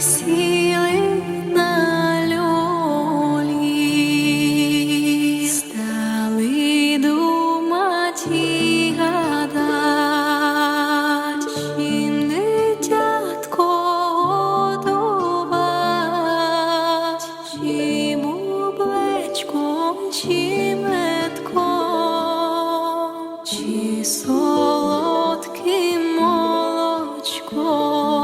сіли Віночком чи медком, чи солодким молочком.